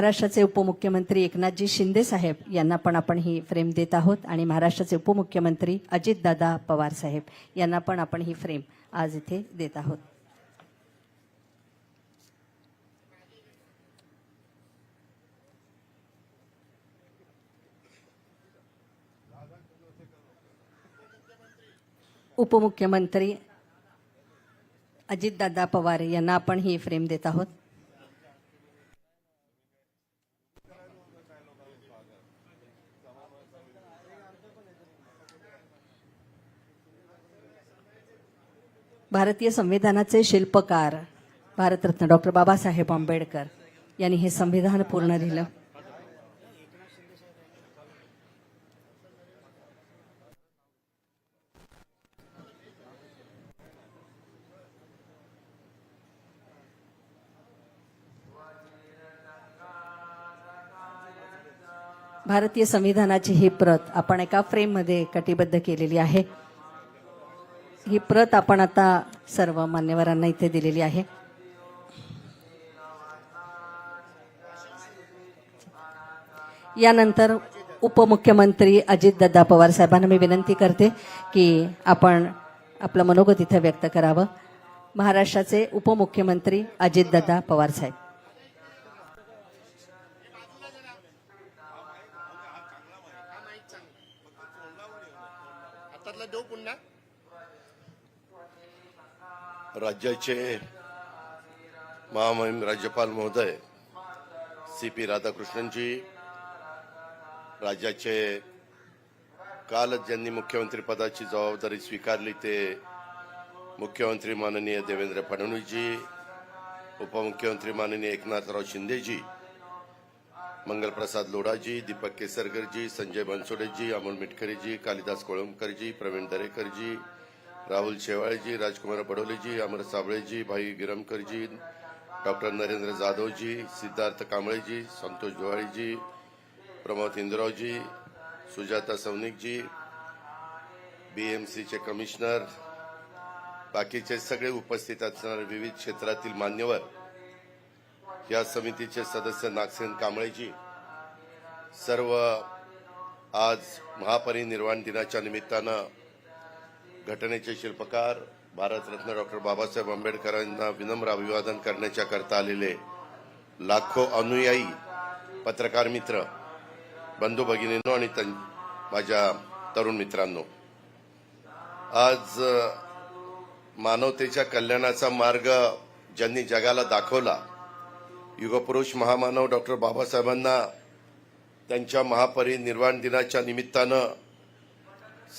महाराष्ट्राचे उपमुख्यमंत्री एकनाथजी शिंदे साहेब यांना पण आपण ही फ्रेम देत आहोत. आणि महाराष्ट्राचे उपमुख्यमंत्री अजितदादा पवार साहेब यांना पण आपण ही फ्रेम आज इथे देत आहोत. उपमुख्यमंत्री अजितदादा पवार यांना आपण ही फ्रेम देत आहोत. भारतीय संविधानाचे शिल्पकार भारतरत्न डॉक्टर बाबासाहेब आंबेडकर यांनी हे संविधान पूर्ण लिहिलं. भारतीय संविधानाची ही प्रत आपण एका फ्रेममध्ये कटिबद्ध केलेली आहे. ही प्रत आपण आता सर्व मान्यवरांना इथे दिलेली आहे. यानंतर उपमुख्यमंत्री अजितदादा पवार साहेबांना मी विनंती करते की आपण आपलं मनोगत इथं व्यक्त करावं. महाराष्ट्राचे उपमुख्यमंत्री अजितदादा पवार साहेब. देऊ पुन्हा. राज्याचे महामहिम राज्यपाल महोदय सी पी राधाकृष्णनजी राज्याचे कालच ज्यांनी मुख्यमंत्री पदाची जबाबदारी स्वीकारली ते मुख्यमंत्री माननीय देवेंद्र फडणवीसजी उपमुख्यमंत्री माननीय एकनाथराव शिंदेजी मंगलप्रसाद लोढाजी दीपक केसरकरजी संजय बनसोडेजी अमोल मिटकरीजी कालिदास कोळंबकरजी प्रवीण दरेकरजी राहुल शेवाळेजी राजकुमार बडोलेजी अमर साबळेजी भाई गिरमकरजी डॉक्टर नरेंद्र जाधवजी सिद्धार्थ कांबळेजी संतोष डोवाळीजी प्रमोद इंद्रावजी सुजाता सवनिकजी बीएमसीचे कमिशनर बाकीचे सगळे उपस्थित असणारे विविध क्षेत्रातील मान्यवर या समितीचे सदस्य नागसेन कांबळेजी सर्व आज महापरिनिर्वाण दिनाच्या निमित्तानं घटनेचे शिल्पकार भारतरत्न डॉक्टर बाबासाहेब आंबेडकरांना विनम्र अभिवादन करण्याच्या करता आलेले लाखो अनुयायी पत्रकार मित्र बंधू भगिनींनो आणि माझ्या तरुण मित्रांनो आज मानवतेच्या कल्याणाचा मार्ग ज्यांनी जगाला दाखवला युगपुरुष महामानव डॉक्टर बाबासाहेबांना त्यांच्या महापरिनिर्वाण दिनाच्या निमित्तानं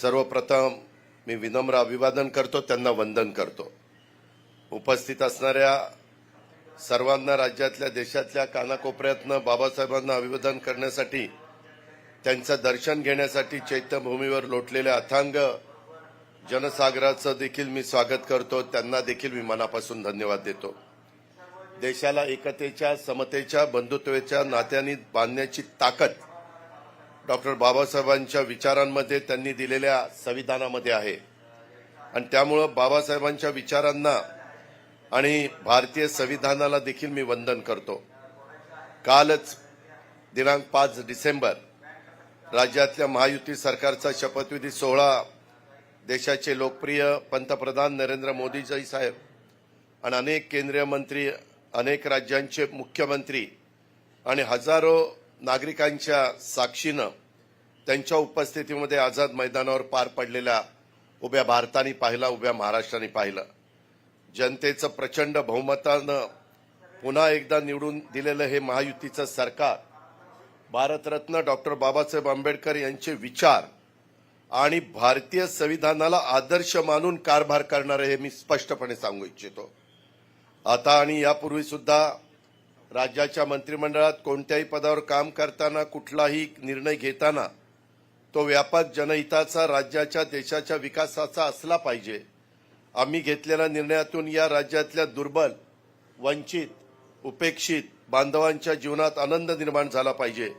सर्वप्रथम मी विनम्र अभिवादन करतो त्यांना वंदन करतो. उपस्थित असणाऱ्या सर्वांना राज्यातल्या देशातल्या कानाकोपऱ्यातनं बाबासाहेबांना अभिवादन करण्यासाठी त्यांचं दर्शन घेण्यासाठी चैत्यभूमीवर लोटलेल्या अथांग जनसागराचं देखील मी स्वागत करतो. त्यांना देखील मी मनापासून धन्यवाद देतो. देशाला एकतेच्या समतेच्या बंधुत्वाच्या नात्यांनी बांधण्याची ताकद डॉक्टर बाबासाहेबांच्या विचारांमध्ये त्यांनी दिलेल्या संविधानामध्ये आहे. आणि त्यामुळं बाबासाहेबांच्या विचारांना आणि भारतीय संविधानाला देखील मी वंदन करतो. कालच दिनांक पाच डिसेंबर राज्यातल्या महायुती सरकारचा शपथविधी सोहळा देशाचे लोकप्रिय पंतप्रधान नरेंद्र मोदीजी साहेब आणि अनेक केंद्रीय मंत्री अनेक राज्यांचे मुख्यमंत्री आणि हजारो नागरिकांच्या साक्षीनं त्यांच्या उपस्थितीमध्ये आझाद मैदानावर पार पडलेल्या उभ्या भारताने पाहिला उभ्या महाराष्ट्राने पाहिलं. जनतेचं प्रचंड बहुमतानं पुन्हा एकदा निवडून दिलेलं हे महायुतीचं सरकार भारतरत्न डॉक्टर बाबासाहेब आंबेडकर यांचे विचार आणि भारतीय संविधानाला आदर्श मानून कारभार करणारे हे मी स्पष्टपणे सांगू इच्छितो. आता आणि यापूर्वी सुद्धा राज्याच्या मंत्रिमंडळात कोणत्याही पदावर काम करताना कुठलाही निर्णय घेताना तो व्यापक जनहिताचा राज्याच्या देशाच्या विकासाचा असला पाहिजे. आम्ही घेतलेल्या निर्णयातून या राज्यातल्या दुर्बल वंचित उपेक्षित बांधवांच्या जीवनात आनंद निर्माण झाला पाहिजे.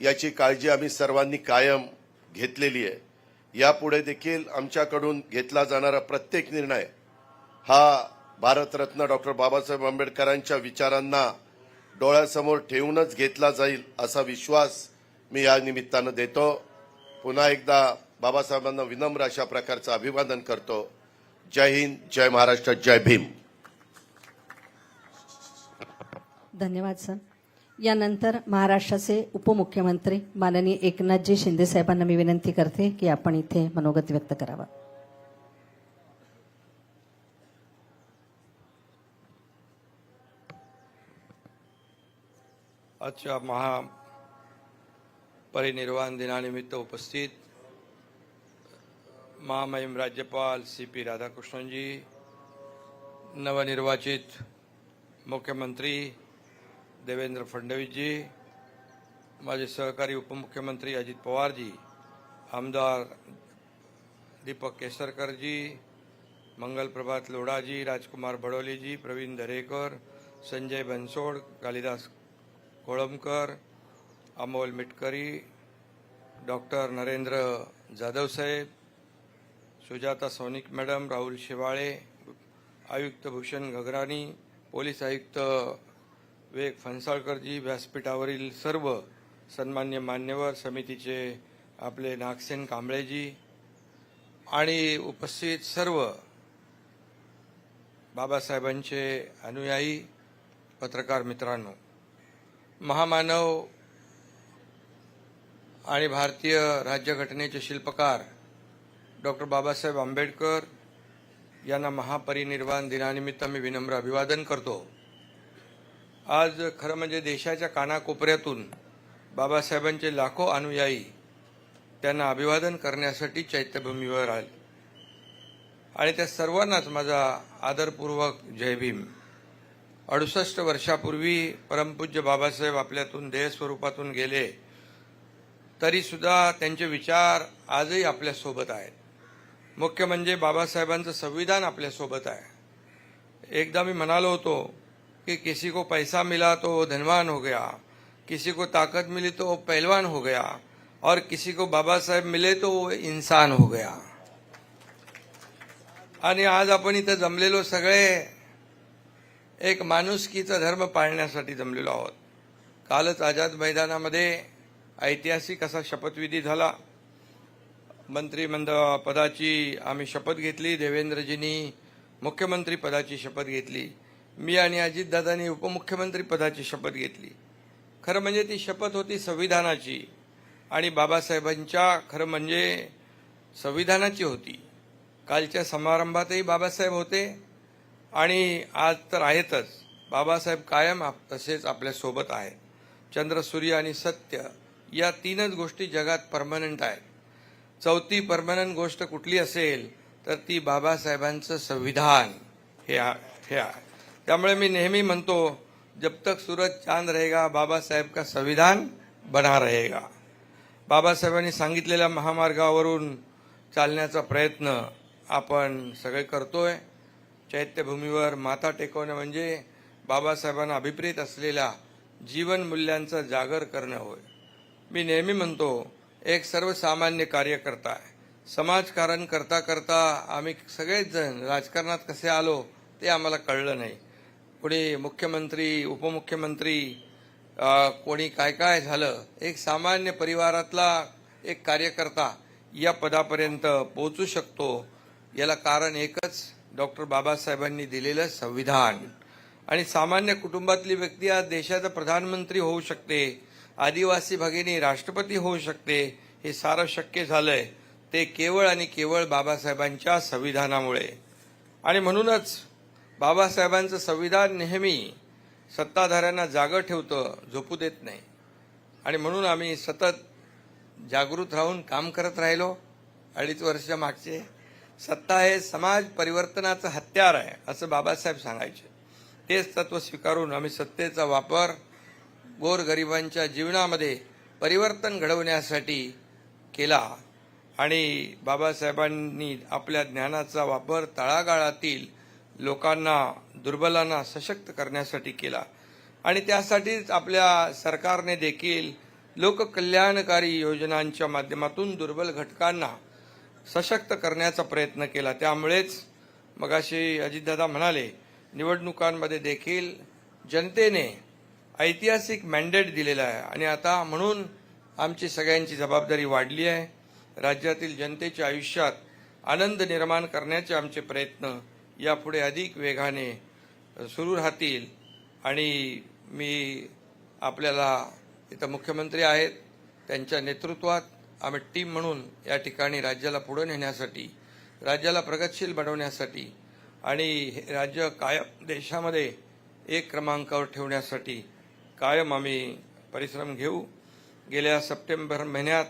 याची काळजी आम्ही सर्वांनी कायम घेतलेली आहे. यापुढे देखील आमच्याकडून घेतला जाणारा प्रत्येक निर्णय हा भारतरत्न डॉक्टर बाबासाहेब आंबेडकरांच्या विचारांना डोळ्यासमोर ठेवूनच घेतला जाईल असा विश्वास मी या निमित्तानं देतो. पुन्हा एकदा बाबासाहेबांना विनम्र अशा प्रकारचं अभिवादन करतो. जय हिंद जय महाराष्ट्र जय भीम. धन्यवाद सर. यानंतर महाराष्ट्राचे उपमुख्यमंत्री माननीय एकनाथजी शिंदे साहेबांना मी विनंती करते की आपण इथे मनोगत व्यक्त करावा. आजच्या महा परिनिर्वाण दिनानिमित्त उपस्थित महामहिम राज्यपाल सी पी राधाकृष्णनजी नवनिर्वाचित मुख्यमंत्री देवेंद्र फडणवीसजी माझे सहकारी उपमुख्यमंत्री अजित पवारजी आमदार दीपक केसरकरजी मंगल प्रभात लोढाजी राजकुमार बडोलेजी प्रवीण दरेकर संजय बनसोड कालिदास कोळंबकर अमोल मिटकरी डॉक्टर नरेंद्र जाधव साहेब सुजाता सोनिक मॅडम राहुल शेवाळे आयुक्त भूषण गगराणी पोलीस आयुक्त विवेक फणसाळकरजी व्यासपीठावरील सर्व सन्मान्य मान्यवर समितीचे आपले नागसेन कांबळेजी आणि उपस्थित सर्व बाबासाहेबांचे अनुयायी पत्रकार मित्रांनो. महामानव आणि भारतीय राज्यघटनेचे शिल्पकार डॉक्टर बाबासाहेब आंबेडकर यांना महापरिनिर्वाण दिनानिमित्त मी विनम्र अभिवादन करतो. आज खरं म्हणजे देशाच्या कानाकोपऱ्यातून बाबासाहेबांचे लाखो अनुयायी त्यांना अभिवादन करण्यासाठी चैत्यभूमीवर आले. आणि त्या सर्वांनाच माझा आदरपूर्वक जय भीम. अडुसष्ट वर्षापूर्वी परमपूज्य बाबासाहेब आपल्यातून देह स्वरूपातून गेले तरीसुद्धा त्यांचे विचार आजही आपल्यासोबत आहेत. मुख्य म्हणजे बाबासाहेबांचं संविधान आपल्यासोबत आहे. एकदा मी म्हणालो होतो कि किसी को पैसा मिला तो धनवान हो गया किसी को ताकत मिली तो वो पहलवान हो गया और किसी को बाबा साहेब मिले तो वो हो गया. आणि आज आपण इथं जमलेलो सगळे एक माणुसकीचा धर्म पाळण्यासाठी जमलेलो आहोत. कालच आझाद मैदानामध्ये ऐतिहासिक असा शपथविधी झाला. मंत्रिमंडळ पदाची आम्ही शपथ घेतली देवेंद्रजींनी मुख्यमंत्री पदाची शपथ घेतली मी आणि अजितदादांनी उपमुख्यमंत्री पदाची शपथ घेतली. खरं म्हणजे ती शपथ होती संविधानाची आणि बाबासाहेबांच्या खरं म्हणजे संविधानाची होती. कालच्या समारंभातही बाबासाहेब होते आणि आज तर आहेतच. बाबासाहेब कायम आप- तसेच आपल्यासोबत आहे आहेत. चंद्र सूर्य आणि सत्य या तीनच गोष्टी जगात परमनंट आहेत. चौथी परमनंट गोष्ट कुठली असेल तर ती बाबासाहेबांचं संविधान. हे हे आहे त्यामुळे मी नेहमी म्हणतो जब तक सूरज चांद रहेगा बाबासाहेब का संविधान बना रहेगा. बाबासाहेबांनी सांगितलेल्या महामार्गावरून चालण्याचा प्रयत्न आपण सगळे करतोय. चैत्यभूमीवर माथा टेकवणं म्हणजे बाबासाहेबांना अभिप्रेत असलेल्या जीवन मूल्यांचा जागर करणं होय. मी नेहमी म्हणतो एक सर्वसामान्य कार्यकर्ता आहे. समाजकारण करता करता आम्ही सगळेच जण राजकारणात कसे आलो ते आम्हाला कळलं नाही. कोणी मुख्यमंत्री उपमुख्यमंत्री कोणी काय काय झालं एक सामान्य परिवारातला एक कार्यकर्ता या पदापर्यंत पोहोचू शकतो याला कारण एकच डॉक्टर बाबासाहेबांनी दिलेलं संविधान. आणि सामान्य कुटुंबातली व्यक्ती आज देशाचा प्रधानमंत्री होऊ शकते आदिवासी भगिनी राष्ट्रपती होऊ शकते हे सारं शक्य झालंय. ते केवळ आणि केवळ बाबासाहेबांच्या संविधानामुळे. आणि म्हणूनच बाबासाहेबांचं संविधान नेहमी सत्ताधाऱ्यांना जागं ठेवतं झोपू देत नाही. आणि म्हणून आम्ही सतत जागृत राहून काम करत राहिलो. अडीच वर्ष मागचे सत्ता हे समाज परिवर्तनाचं हत्यार आहे असं बाबासाहेब सांगायचे. तेच तत्व स्वीकारून आम्ही सत्तेचा वापर गोरगरिबांच्या जीवनामध्ये परिवर्तन घडवण्यासाठी केला. आणि बाबासाहेबांनी आपल्या ज्ञानाचा वापर तळागाळातील लोकांना दुर्बलांना सशक्त करण्यासाठी केला. आणि त्यासाठीच आपल्या सरकारने देखील लोककल्याणकारी योजनांच्या माध्यमातून दुर्बल घटकांना सशक्त करण्याचा प्रयत्न केला. त्यामुळेच मगाशी अजितदादा म्हणाले निवडणुकांमध्ये देखील जनतेने ऐतिहासिक मॅन्डेट दिलेला आहे. आणि आता म्हणून आमची सगळ्यांची जबाबदारी वाढली आहे. राज्यातील जनतेच्या आयुष्यात आनंद निर्माण करण्याचे आमचे प्रयत्न यापुढे अधिक वेगाने सुरू राहतील. आणि मी आपल्याला इथं मुख्यमंत्री आहेत त्यांच्या नेतृत्वात आम्ही टीम म्हणून या ठिकाणी राज्याला पुढे नेण्यासाठी राज्याला प्रगतशील बनवण्यासाठी आणि हे राज्य कायम देशामध्ये एक क्रमांकावर ठेवण्यासाठी कायम आम्ही परिश्रम घेऊ. गेल्या सप्टेंबर महिन्यात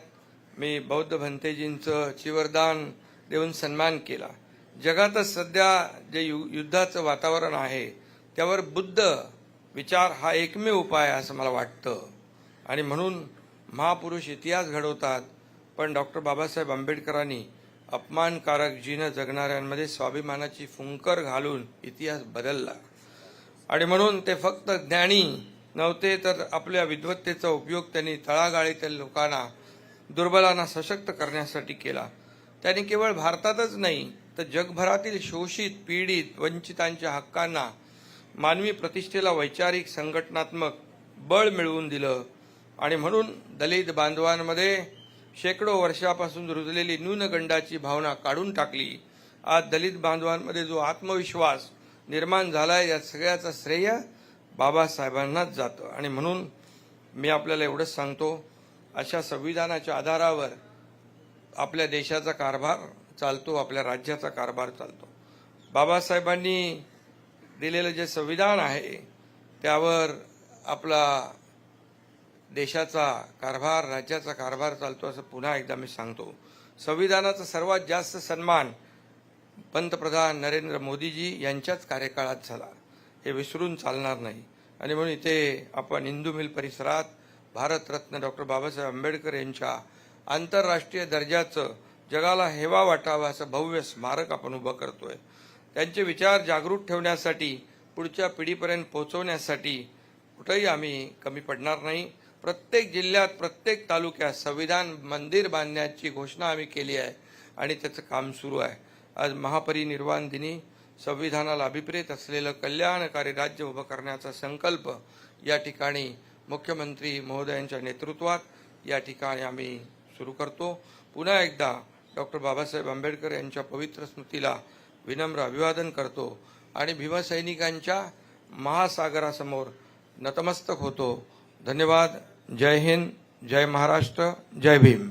मी बौद्ध भंतेजींचं चिवरदान देऊन सन्मान केला. जगातच सध्या जे यु युद्धाचं वातावरण आहे त्यावर बुद्ध विचार हा एकमेव उपाय आहे असं मला वाटतं. आणि म्हणून महापुरुष इतिहास घडवतात पण डॉक्टर बाबासाहेब आंबेडकरांनी अपमानकारक जीनं जगणाऱ्यांमध्ये स्वाभिमानाची फुंकर घालून इतिहास बदलला. आणि म्हणून ते फक्त ज्ञानी नव्हते तर आपल्या विद्वत्तेचा उपयोग त्यांनी तळागाळीतील लोकांना दुर्बलांना सशक्त करण्यासाठी केला. त्यांनी केवळ भारतातच नाही तर जगभरातील शोषित पीडित वंचितांच्या हक्कांना मानवी प्रतिष्ठेला वैचारिक संघटनात्मक बळ मिळवून दिलं. आणि म्हणून दलित बांधवांमध्ये शेकडो वर्षापासून रुजलेली न्यूनगंडाची भावना काढून टाकली. आज दलित बांधवांमध्ये जो आत्मविश्वास निर्माण झालाय या सगळ्याचं श्रेय बाबासाहेबांनाच जातं. आणि म्हणून मी आपल्याला एवढंच सांगतो अशा संविधानाच्या आधारावर आपल्या देशाचा कारभार चालतो आपल्या राज्याचा कारभार चालतो. बाबासाहेबांनी दिलेलं जे संविधान आहे त्यावर आपला देशाचा कारभार राज्याचा कारभार चालतो असं पुन्हा एकदा मी सांगतो. संविधानाचा सर्वात जास्त सन्मान पंतप्रधान नरेंद्र मोदीजी यांच्याच कार्यकाळात झाला. हे विसरून चालणार नाही. आणि म्हणून इथे आपण इंदू मिल परिसरात भारतरत्न डॉक्टर बाबासाहेब आंबेडकर यांच्या आंतरराष्ट्रीय दर्जाचं जगाला हेवा वाटावा असं भव्य स्मारक आपण उभं करतोय. त्यांचे विचार जागृत ठेवण्यासाठी पुढच्या पिढीपर्यंत पोहोचवण्यासाठी कुठंही आम्ही कमी पडणार नाही. प्रत्येक जिल्ह्यात प्रत्येक तालुक्यात संविधान मंदिर बांधण्याची घोषणा आम्ही केली आहे आणि त्याचं काम सुरू आहे. आज महापरिनिर्वाण दिनी संविधानाला अभिप्रेत असलेलं कल्याणकारी राज्य उभं करण्याचा संकल्प या ठिकाणी मुख्यमंत्री महोदयांच्या नेतृत्वात या ठिकाणी आम्ही सुरू करतो. पुन्हा एकदा डॉक्टर बाबासाहेब आंबेडकर यांच्या पवित्र स्मृतीला विनम्र अभिवादन करतो आणि भीमसैनिकांच्या महासागरासमोर नतमस्तक होतो. धन्यवाद. जय हिंद जय महाराष्ट्र जय भीम.